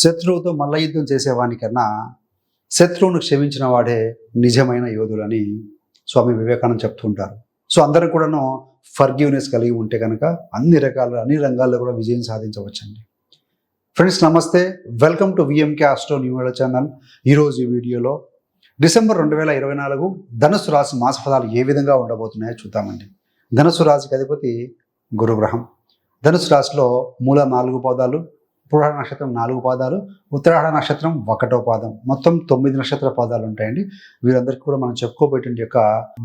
శత్రువుతో మల్ల యుద్ధం చేసేవానికన్నా శత్రువును క్షమించిన వాడే నిజమైన యోధులని స్వామి వివేకానంద చెప్తుంటారు సో అందరం కూడాను ఫర్గ్యూనెస్ కలిగి ఉంటే కనుక అన్ని రకాల అన్ని రంగాల్లో కూడా విజయం సాధించవచ్చండి. ఫ్రెండ్స్ నమస్తే. Welcome to VMK astro new channel ఈరోజు ఈ వీడియోలో డిసెంబర్ రెండు వేల ఇరవై నాలుగు ధనుసు రాశి మాస ఫలాలు ఏ విధంగా ఉండబోతున్నాయో చూద్దామండి. ధనుసు రాశికి అధిపతి గురుగ్రహం. ధనుసు రాశిలో మూల నాలుగు పాదాలు పురాణ నక్షత్రం నాలుగు పాదాలు ఉత్తరాఢ నక్షత్రం ఒకటో పాదం. మొత్తం తొమ్మిది నక్షత్ర పాదాలు ఉంటాయండి. వీరందరికీ కూడా మనం చెప్పుకోబోయేటువంటి యొక్క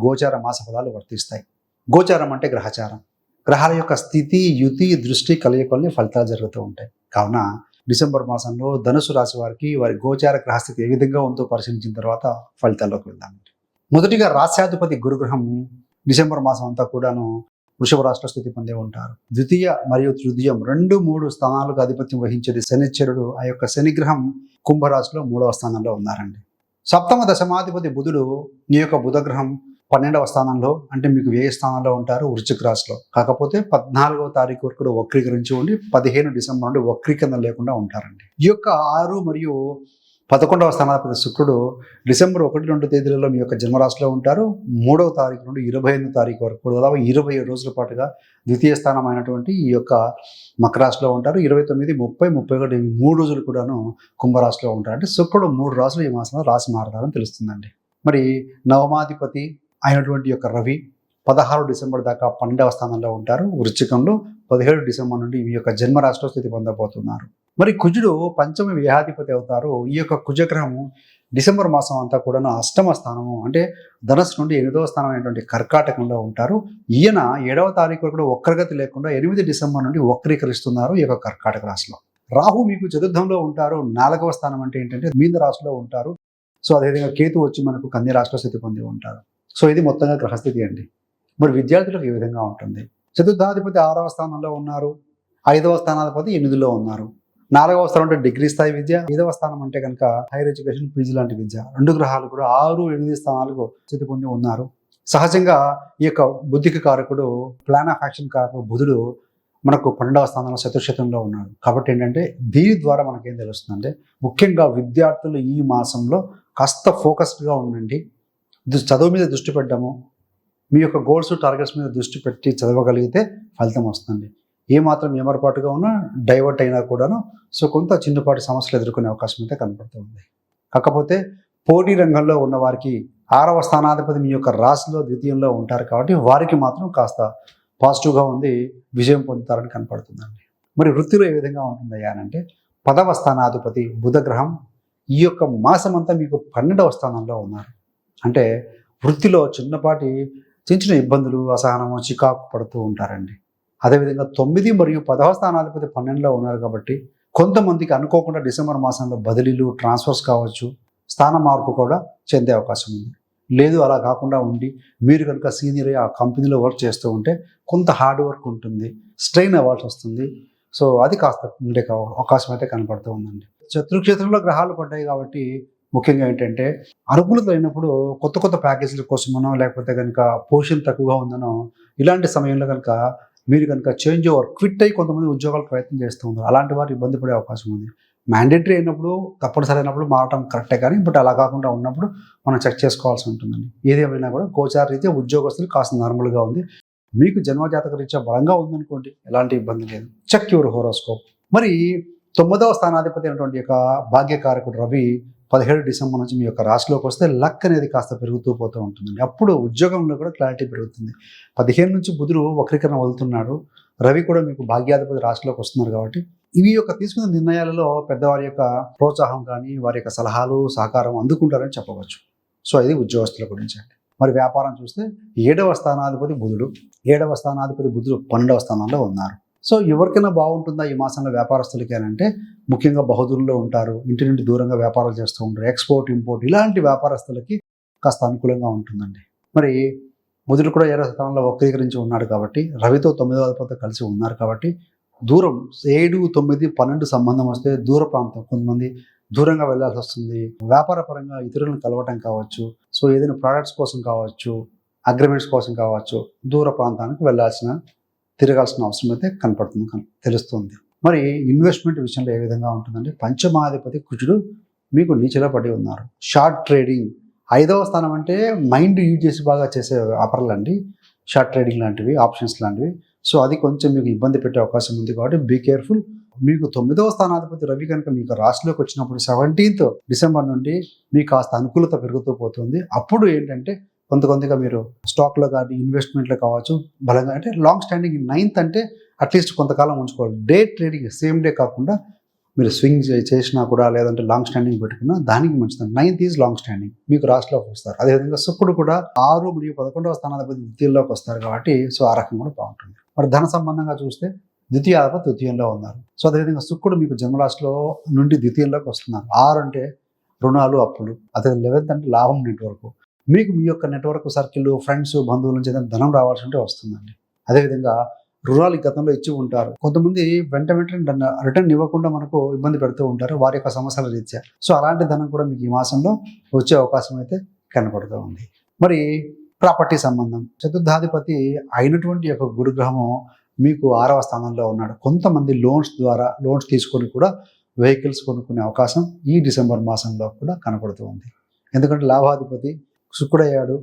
గోచార మాస ఫలాలు వర్తిస్తాయి. గోచారం అంటే గ్రహచారం. గ్రహాల యొక్క స్థితి యుతి దృష్టి కలయికల్ని ఫలితాలు జరుగుతూ ఉంటాయి. కావున డిసెంబర్ మాసంలో ధనుసు రాశి వారికి వారి గోచార గ్రహస్థితి ఏ విధంగా ఉందో పరిశీలించిన తర్వాత ఫలితాల్లోకి వెళ్దామండి. మొదటిగా రాశ్యాధిపతి గురుగ్రహం డిసెంబర్ మాసం అంతా కూడాను వృషభ రాష్ట్ర స్థితి పొందే ఉంటారు. ద్వితీయ మరియు తృతీయం రెండు మూడు స్థానాలకు ఆధిపత్యం వహించేది శనిశ్చరుడు. ఆ యొక్క శనిగ్రహం కుంభరాశిలో మూడవ స్థానంలో ఉన్నారండి. సప్తమ దశమాధిపతి బుధుడు నీ యొక్క బుధగ్రహం పన్నెండవ స్థానంలో అంటే మీకు వ్యయ స్థానంలో ఉంటారు? వృశ్చిక రాశిలో. కాకపోతే పద్నాలుగవ తారీఖు వరకు కూడా వక్రీకరించి ఉండి పదిహేను డిసెంబర్ నుండి వక్రీకరణ లేకుండా ఉంటారండి. ఈ యొక్క ఆరు మరియు పదకొండవ స్థానాధిపతి శుక్రుడు డిసెంబర్ ఒకటి రెండు తేదీలలో మీ యొక్క జన్మరాశిలో ఉంటారు. మూడవ తారీఖు నుండి ఇరవై ఎనిమిది తారీఖు వరకు కూడా దాదాపు ఇరవై ఏడు రోజుల పాటుగా ద్వితీయ స్థానం అయినటువంటి ఈ యొక్క మకరాశిలో ఉంటారు. ఇరవై తొమ్మిది ముప్పై ముప్పై ఒకటి మూడు రోజులు కూడాను కుంభరాశిలో ఉంటారు. అంటే శుక్రుడు మూడు రాసులు ఈ మాసంలో రాశి మారతారని తెలుస్తుందండి. మరి నవమాధిపతి అయినటువంటి యొక్క రవి పదహారు డిసెంబర్ దాకా పన్నెండవ స్థానంలో ఉంటారు. వృశ్చికంలో పదిహేడు డిసెంబర్ నుండి ఈ యొక్క జన్మరాశిలో స్థితి పొందబోతున్నారు. మరి కుజుడు పంచమ వ్యాధిపతి అవుతారు. ఈ యొక్క కుజగ్రహము డిసెంబర్ మాసం అంతా కూడా అష్టమ స్థానము అంటే ధనస్సు నుండి ఎనిమిదవ స్థానం అయినటువంటి కర్కాటకంలో ఉంటారు. ఈయన ఏడవ తారీఖు కూడా వక్రగతి లేకుండా ఎనిమిది డిసెంబర్ నుండి వక్రీకరిస్తున్నారు ఈ యొక్క కర్కాటక రాశిలో. రాహు మీకు చతుర్థంలో ఉంటారు. నాలుగవ స్థానం అంటే ఏంటంటే మీన రాశిలో ఉంటారు. సో అదేవిధంగా కేతు వచ్చి మనకు కన్య రాశిలో స్థితి పొంది ఉంటారు. సో ఇది మొత్తంగా గ్రహస్థితి అండి. మరి విద్యార్థులకు ఏ విధంగా ఉంటుంది. చతుర్థాధిపతి ఆరవ స్థానంలో ఉన్నారు. ఐదవ స్థానాధిపతి ఎనిమిదిలో ఉన్నారు. నాలుగవ స్థానం అంటే డిగ్రీ స్థాయి విద్య ఐదవ స్థానం అంటే కనుక హైయర్ ఎడ్యుకేషన్ పీజీ లాంటి విద్య. రెండు గ్రహాలు కూడా ఆరు ఎనిమిది స్థానాలకు స్థితి పొంది ఉన్నారు. సహజంగా ఈ యొక్క బుద్ధికి కారకుడు ప్లాన్ ఆఫ్ యాక్షన్ కారకుడు బుధుడు మనకు పన్నెండవ స్థానంలో చతుర్శతంలో ఉన్నాడు. కాబట్టి ఏంటంటే దీని ద్వారా మనకేం తెలుస్తుందంటే ముఖ్యంగా విద్యార్థులు ఈ మాసంలో కాస్త ఫోకస్డ్గా ఉండండి. చదువు మీద దృష్టి పెట్టడము మీ యొక్క గోల్స్ టార్గెట్స్ మీద దృష్టి పెట్టి చదవగలిగితే ఫలితం వస్తుంది ఏ మాత్రం ఏమరపాటుగా ఉన్నా డైవర్ట్ అయినా కూడాను సో కొంత చిన్నపాటి సమస్యలు ఎదుర్కొనే అవకాశం అయితే కనపడుతుంది కాకపోతే పోటీ రంగంలో ఉన్న వారికి ఆరవ స్థానాధిపతి మీ యొక్క రాశిలో ద్వితీయంలో ఉంటారు కాబట్టి వారికి మాత్రం కాస్త పాజిటివ్గా ఉంది విజయం పొందుతారని కనపడుతుందండి. మరి వృత్తిలో ఏ విధంగా ఉంటుందయ్యా అంటే పదవ స్థానాధిపతి బుధగ్రహం ఈ యొక్క మాసమంతా మీకు పన్నెండవ స్థానంలో ఉన్నారు. అంటే వృత్తిలో చిన్నపాటి చిన్న చిన్న ఇబ్బందులు అసహనము చికాకు పడుతూ ఉంటారండి. అదేవిధంగా తొమ్మిది మరియు పదవ స్థానాధిపతి పన్నెండులో ఉన్నారు కాబట్టి కొంతమందికి అనుకోకుండా డిసెంబర్ మాసంలో బదిలీలు ట్రాన్స్ఫర్స్ కావచ్చు స్థాన మార్పు కూడా చెందే అవకాశం ఉంది. లేదు అలా కాకుండా ఉండి మీరు కనుక సీనియర్ ఆ కంపెనీలో వర్క్ చేస్తూ ఉంటే కొంత హార్డ్ వర్క్ ఉంటుంది స్ట్రెయిన్ అవ్వాల్సి వస్తుంది. సో అది కాస్త ఉండే కా- అవకాశం అయితే కనపడుతూ ఉందండి. శత్రుక్షేత్రంలో గ్రహాలు పడ్డాయి కాబట్టి ముఖ్యంగా ఏంటంటే అనుకూలత అయినప్పుడు కొత్త కొత్త ప్యాకేజీల కోసమనో లేకపోతే కనుక పోషన్ తక్కువగా ఉందనో ఇలాంటి సమయంలో కనుక మీరు కనుక చేంజ్ ఓవర్ క్విట్ అయ్యి కొంతమంది ఉద్యోగాలు ప్రయత్నం చేస్తూ ఉన్నారు. అలాంటి వారు ఇబ్బంది పడే అవకాశం ఉంది. మ్యాండేటరీ అయినప్పుడు తప్పనిసరి అయినప్పుడు మారటం కరెక్టే కానీ బట్ అలా కాకుండా ఉన్నప్పుడు మనం చెక్ చేసుకోవాల్సి ఉంటుందండి. ఏది ఏమైనా కూడా గోచార రీత్యా ఉద్యోగస్తులు కాస్త నార్మల్గా ఉంది. మీకు జన్మజాతక రీత్యా బలంగా ఉందనుకోండి ఎలాంటి ఇబ్బంది లేదు. Check your horoscope. మరి తొమ్మిదవ స్థానాధిపతి అయినటువంటి యొక్క భాగ్యకారకుడు రవి పదిహేడు డిసెంబర్ నుంచి మీ యొక్క రాశిలోకి వస్తే లక్ అనేది కాస్త పెరుగుతూ పోతూ ఉంటుందండి. అప్పుడు ఉద్యోగంలో కూడా క్లారిటీ పెరుగుతుంది. పదిహేను నుంచి బుధుడు వక్రీకరణ వదులుతున్నాడు రవి కూడా మీకు భాగ్యాధిపతి రాశిలోకి వస్తున్నారు కాబట్టి ఇవి యొక్క తీసుకున్న నిర్ణయాలలో పెద్దవారి యొక్క ప్రోత్సాహం కానీ వారి యొక్క సలహాలు సహకారం అందుకుంటారని చెప్పవచ్చు. సో ఇది ఉద్యోగస్తుల గురించి అండి. మరి వ్యాపారం చూస్తే ఏడవ స్థానాధిపతి బుధుడు. ఏడవ స్థానాధిపతి బుధుడు పన్నెండవ స్థానంలో ఉన్నారు. సో ఎవరికైనా బాగుంటుందా ఈ మాసంలో వ్యాపారస్తులకి అని అంటే ముఖ్యంగా బహుదూరులో ఉంటారు ఇంటి నుండి దూరంగా వ్యాపారాలు చేస్తూ ఉంటారు ఎక్స్పోర్ట్ ఇంపోర్ట్ ఇలాంటి వ్యాపారస్తులకి కాస్త అనుకూలంగా ఉంటుందండి. మరి బుధుడు కూడా ఏడవ స్థానంలో వక్రీకరించి ఉన్నాడు కాబట్టి రవితో తొమ్మిదవ అధిపతితో కలిసి ఉన్నారు కాబట్టి దూరం ఏడు తొమ్మిది పన్నెండు సంబంధం వస్తే దూర ప్రాంతం కొంతమంది దూరంగా వెళ్ళాల్సి వస్తుంది. వ్యాపార పరంగా ఇతరులను కలవటం కావచ్చు సో ఏదైనా ప్రోడక్ట్స్ కోసం కావచ్చు అగ్రిమెంట్స్ కోసం కావచ్చు దూర ప్రాంతానికి వెళ్ళాల్సిన తిరగాల్సిన అవసరం అయితే కనపడుతుంది తెలుస్తుంది. మరి ఇన్వెస్ట్మెంట్ విషయంలో ఏ విధంగా ఉంటుందంటే పంచమాధిపతి కుజుడు మీకు నీచలో పడి ఉన్నారు. Short trading. ఐదవ స్థానం అంటే మైండ్ యూజ్ చేసి బాగా చేసే వ్యాపారాలు అండి. షార్ట్ ట్రేడింగ్ లాంటివి ఆప్షన్స్ లాంటివి. సో అది కొంచెం మీకు ఇబ్బంది పెట్టే అవకాశం ఉంది కాబట్టి బీ కేర్ఫుల్ మీకు తొమ్మిదవ స్థానాధిపతి రవి కనుక మీకు రాశిలోకి వచ్చినప్పుడు సెవెంటీన్త్ డిసెంబర్ నుండి మీకు కాస్త అనుకూలత పెరుగుతూ పోతుంది. అప్పుడు ఏంటంటే కొంత కొంతగా మీరు స్టాక్లో కానీ ఇన్వెస్ట్మెంట్లో కావచ్చు బలంగా అంటే లాంగ్ స్టాండింగ్ నైన్త్ అంటే అట్లీస్ట్ కొంతకాలం ఉంచుకోవాలి. డే ట్రేడింగ్ సేమ్ డే కాకుండా మీరు స్వింగ్ చే- చేసినా కూడా లేదంటే లాంగ్ స్టాండింగ్ పెట్టుకున్నా దానికి మంచిది. నైన్త్ ఈజ్ లాంగ్ స్టాండింగ్ మీకు రాష్ట్రలోకి వస్తారు. అదేవిధంగా శుక్రుడు కూడా ఆరు మరియు పదకొండవ స్థానాధిపతి ద్వితీయంలోకి వస్తారు కాబట్టి సో ఆ రకం కూడా బాగుంటుంది. మరి ధన సంబంధంగా చూస్తే ద్వితీయాధిపతి ద్వితీయంలో ఉన్నారు. సో అదేవిధంగా శుక్రుడు మీకు జన్మరాశిలో నుండి ద్వితీయంలోకి వస్తున్నారు. ఆరు అంటే రుణాలు అప్పులు. అదే లెవెన్త్ అంటే లాభం నెట్వర్క్ మీకు మీ యొక్క నెట్వర్క్ సర్కిల్ ఫ్రెండ్స్ బంధువుల నుంచి ఏదైనా ధనం రావాల్సి ఉంటే వస్తుందండి. అదేవిధంగా రుణాలు గతంలో ఇచ్చి ఉంటారు. కొంతమంది వెంట వెంటనే రిటర్న్ ఇవ్వకుండా మనకు ఇబ్బంది పెడుతూ ఉంటారు వారి యొక్క సమస్యల రీత్యా. సో అలాంటి ధనం కూడా మీకు ఈ మాసంలో వచ్చే అవకాశం అయితే కనపడుతూ ఉంది. మరి ప్రాపర్టీ సంబంధం. చతుర్థాధిపతి అయినటువంటి యొక్క గురుగ్రహము మీకు ఆరవ స్థానంలో ఉన్నాడు. కొంతమంది లోన్స్ ద్వారా లోన్స్ తీసుకొని కూడా వెహికల్స్ కొనుక్కునే అవకాశం ఈ డిసెంబర్ మాసంలో కూడా కనపడుతూ ఉంది. ఎందుకంటే లాభాధిపతి శుక్రుడయ్యాడు.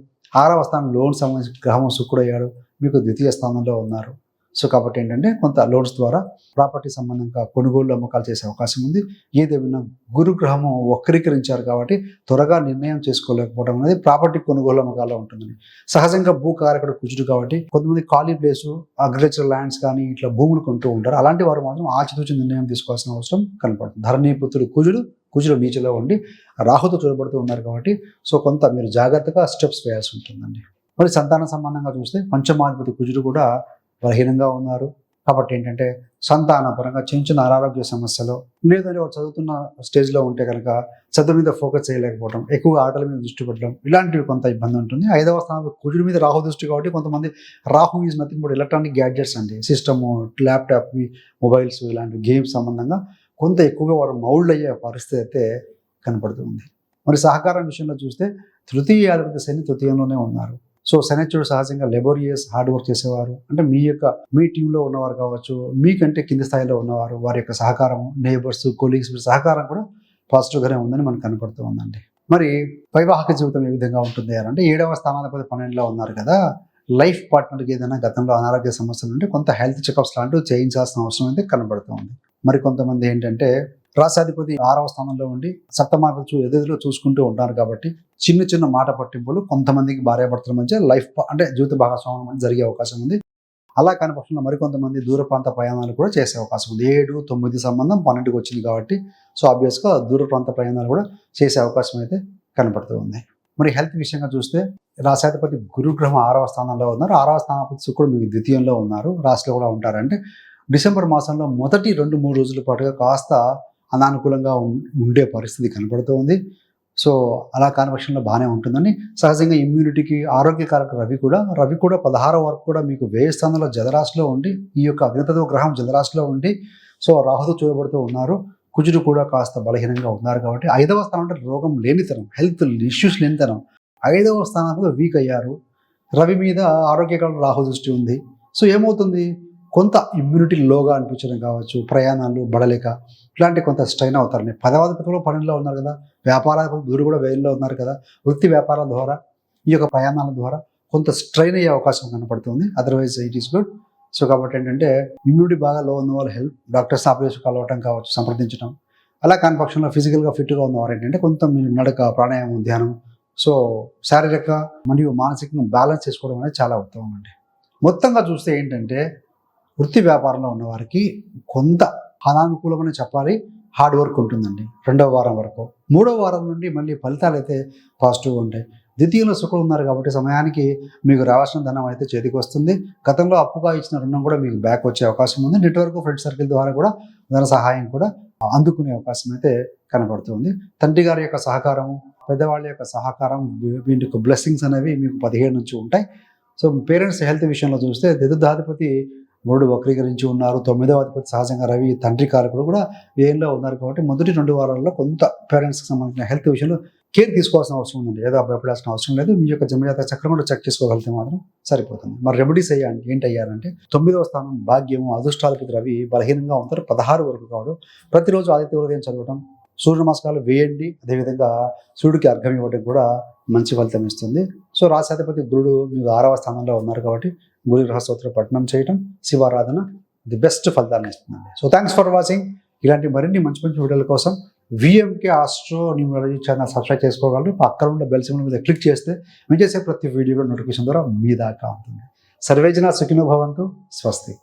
ఆరవ స్థానం లోన్ సంబంధించిన గ్రహం శుక్రుడయ్యాడు. మీకు ద్వితీయ స్థానంలో ఉన్నారు. సో కాబట్టి ఏంటంటే కొంత లోన్స్ ద్వారా ప్రాపర్టీ సంబంధంగా కొనుగోలు అమ్మకాలు చేసే అవకాశం ఉంది. ఏదేమైనా గురుగ్రహము వక్రీకరించారు కాబట్టి త్వరగా నిర్ణయం చేసుకోలేకపోవడం అనేది ప్రాపర్టీ కొనుగోలు అమ్మకాల్లో ఉంటుందని. సహజంగా భూకారకుడు కుజుడు కాబట్టి కొంతమంది ఖాళీ ప్లేసు అగ్రికల్చర్ ల్యాండ్స్ కానీ ఇట్లా భూములు కొంటూ ఉంటారు. అలాంటి వారు మాత్రం ఆచితూచి నిర్ణయం తీసుకోవాల్సిన అవసరం కనపడుతుంది ధరణీపుత్రుడు కుజుడు కుజుడు నీచలో ఉండి రాహుతో చూడబడుతూ ఉన్నారు కాబట్టి సో కొంత మీరు జాగ్రత్తగా స్టెప్స్ వేయాల్సి ఉంటుందండి. మరి సంతాన సంబంధంగా చూస్తే పంచమాధిపతి కుజుడు కూడా బలహీనంగా ఉన్నారు. కాబట్టి ఏంటంటే సంతాన పరంగా చిన్న చిన్న అనారోగ్య సమస్యలు లేదంటే చదువుతున్న స్టేజ్లో ఉంటే కనుక చదువు మీద ఫోకస్ చేయలేకపోవడం ఎక్కువగా ఆటల మీద దృష్టి పెట్టడం ఇలాంటివి కొంత ఇబ్బంది ఉంటుంది. ఐదవ స్థానం కుజుడి మీద రాహు దృష్టి కాబట్టి కొంతమంది Rahu is nothing but electronic gadgets అండి. సిస్టము ల్యాప్టాప్ మొబైల్స్ ఇలాంటి గేమ్స్ సంబంధంగా కొంత ఎక్కువగా వారు మౌల్డ్ అయ్యే పరిస్థితి అయితే కనపడుతుంది. మరి సహకారం విషయంలో చూస్తే తృతీయాధిపతి శని తృతీయంలోనే ఉన్నారు. సో శనిచ్చుడు సహజంగా లెబోరియస్ హార్డ్ వర్క్ చేసేవారు. అంటే మీ యొక్క మీ టీంలో ఉన్నవారు కావచ్చు మీకంటే కింది స్థాయిలో ఉన్నవారు వారి యొక్క సహకారం నేబర్స్ కొలీగ్స్ సహకారం కూడా పాజిటివ్గానే ఉందని మనకు కనపడుతూ ఉందండి. మరి వైవాహిక జీవితం ఏ విధంగా ఉంటుంది అని అంటే ఏడవ స్థానాధిపతి పన్నెండులో ఉన్నారు కదా లైఫ్ పార్ట్నర్కి ఏదైనా గతంలో అనారోగ్య సమస్యలు ఉంటే కొంత హెల్త్ చెకప్స్ లాంటివి చేయించాల్సిన అవసరం అయితే కనబడుతుంది మరికొంతమంది మరి కొంతమంది ఏంటంటే రాష్ట్రాధిపతి ఆరవ స్థానంలో ఉండి సప్తమాధిపతి చూ- ఎదురులో చూసుకుంటూ ఉంటారు కాబట్టి చిన్న చిన్న మాట పట్టింపులు కొంతమందికి భార్యాభర్తల మధ్య లైఫ్ అంటే జీవిత భాగస్వామ్యం మధ్య జరిగే అవకాశం ఉంది. అలా కాని పక్షంలో మరికొంతమంది దూర ప్రాంత ప్రయాణాలు కూడా చేసే అవకాశం ఉంది. ఏడు తొమ్మిది సంబంధం పన్నెండుకి వచ్చింది కాబట్టి సో ఆబ్వియస్గా దూర ప్రాంత ప్రయాణాలు కూడా చేసే అవకాశం అయితే కనపడుతూ ఉంది. మరి హెల్త్ విషయంగా చూస్తే రాశాధిపతి గురుగ్రహం ఆరవ స్థానంలో ఉన్నారు. ఆరవ స్థానాధిపతి శుక్రుడు మీకు ద్వితీయంలో ఉన్నారు. రాశిలో కూడా ఉంటారంటే డిసెంబర్ మాసంలో మొదటి రెండు మూడు రోజుల పాటుగా కాస్త అనానుకూలంగా ఉం- ఉండే పరిస్థితి కనపడుతూ ఉంది. సో అలా కాని పక్షంలో బాగానే ఉంటుందని సహజంగా ఇమ్యూనిటీకి ఆరోగ్యకారక రవి కూడా రవి కూడా పదహారో వరకు కూడా మీకు వేయ స్థానంలో జలరాశిలో ఉండి ఈ యొక్క అగ్నితత్వ గ్రహం జలరాశిలో ఉండి సో రాహుతో చూడబడుతూ ఉన్నారు. కుజుడు కూడా కాస్త బలహీనంగా ఉన్నారు కాబట్టి ఐదవ స్థానం అంటే రోగం లేనితనం హెల్త్ ఇష్యూస్ లేనితనం. ఐదవ స్థానంలో వీక్ అయ్యారు. రవి మీద ఆరోగ్యకాలం రాహు దృష్టి ఉంది. సో ఏమవుతుంది? కొంత ఇమ్యూనిటీ లోగా అనిపించడం కావచ్చు ప్రయాణాలు బడలేక ఇలాంటి కొంత స్ట్రైన్ అవుతారండి పదవాధిపతిలో పనుల్లో ఉన్నారు కదా వ్యాపార గురు కూడా వేయంలో ఉన్నారు కదా వృత్తి వ్యాపారాల ద్వారా ఈ యొక్క ప్రయాణాల ద్వారా కొంత స్ట్రైన్ అయ్యే అవకాశం కనపడుతుంది. Otherwise it is good so కాబట్టి ఏంటంటే ఇమ్యూనిటీ బాగా లో ఉన్న వాళ్ళు హెల్ప్ డాక్టర్స్ ఆపరేషన్ కలవటం కావచ్చు సంప్రదించడం అలా కాని పక్షంలో ఫిజికల్గా ఫిట్గా ఉన్నవారు ఏంటంటే కొంత మీరు నడక ప్రాణాయామం ధ్యానం. సో శారీరక మరియు మానసికంగా బ్యాలెన్స్ చేసుకోవడం అనేది చాలా ఉత్తమం అండి. మొత్తంగా చూస్తే ఏంటంటే వృత్తి వ్యాపారంలో ఉన్నవారికి కొంత అనానుకూలమని చెప్పాలి. హార్డ్ వర్క్ ఉంటుందండి. రెండవ వారం వరకు. మూడవ వారం నుండి మళ్ళీ ఫలితాలు అయితే పాజిటివ్గా ఉంటాయి. ద్వితీయంలో శుక్రుడు ఉన్నారు కాబట్టి సమయానికి మీకు రావాల్సిన ధనం అయితే చేతికి వస్తుంది. గతంలో అప్పుగా ఇచ్చిన రుణం కూడా మీకు బ్యాక్ వచ్చే అవకాశం ఉంది. నెట్వర్క్ ఫ్రెండ్ సర్కిల్ ద్వారా కూడా ధన సహాయం కూడా అందుకునే అవకాశం అయితే కనబడుతుంది తండ్రి గారి యొక్క సహకారం పెద్దవాళ్ళ యొక్క సహకారం వీటికి బ్లెస్సింగ్స్ అనేవి మీకు పదిహేడు నుంచి ఉంటాయి. సో పేరెంట్స్ హెల్త్ విషయంలో చూస్తే దిద్దాధిపతి మూడు వక్రీకరించి ఉన్నారు. తొమ్మిదవ అధిపతి సహజంగా రవి తండ్రి కారకుడు కూడా వేయంలో ఉన్నారు కాబట్టి మొదటి రెండు వారాల్లో కొంత పేరెంట్స్కి సంబంధించిన హెల్త్ విషయంలో కేర్ తీసుకోవాల్సిన అవసరం ఉందండి. ఏదో భయపడాల్సిన అవసరం లేదు. మీ యొక్క జన్మజాతక చక్రం కూడా చెక్ చేసుకోగలిగితే మాత్రం సరిపోతుంది. మరి రెమెడీస్ అయ్యాను ఏంటి అయ్యారంటే తొమ్మిదవ స్థానం భాగ్యము అదృష్టాలకి రవి బలహీనంగా ఉంటారు. పదహారు వరకు కావడం. ప్రతిరోజు ఆదిత్య ఉదయం చదవడం సూర్య నమస్కారాలు వేయండి. అదేవిధంగా సూర్యుడికి అర్ఘం ఇవ్వడం కూడా మంచి ఫలితం ఇస్తుంది. సో రాశాధిపతి గురుడు మీకు ఆరవ స్థానంలో ఉన్నారు కాబట్టి గురు రహస్యోత్తర పఠనం చేయటం శివారాధన ది బెస్ట్ ఫలితాన్ని ఇస్తుందండి. సో థ్యాంక్స్ ఫర్ వాచింగ్ ఇలాంటి మరిన్ని మంచి మంచి వీడియోల కోసం VMK astro numerology channel subscribe చేసుకోగలరు. పక్కన ఉన్న బెల్ సింబల్ మీద క్లిక్ చేస్తే మేము చేసే ప్రతి వీడియోలో నోటిఫికేషన్ ద్వారా మీ దాకా ఉంటుంది. సర్వేజన సుఖినో భవంతు. స్వస్తి.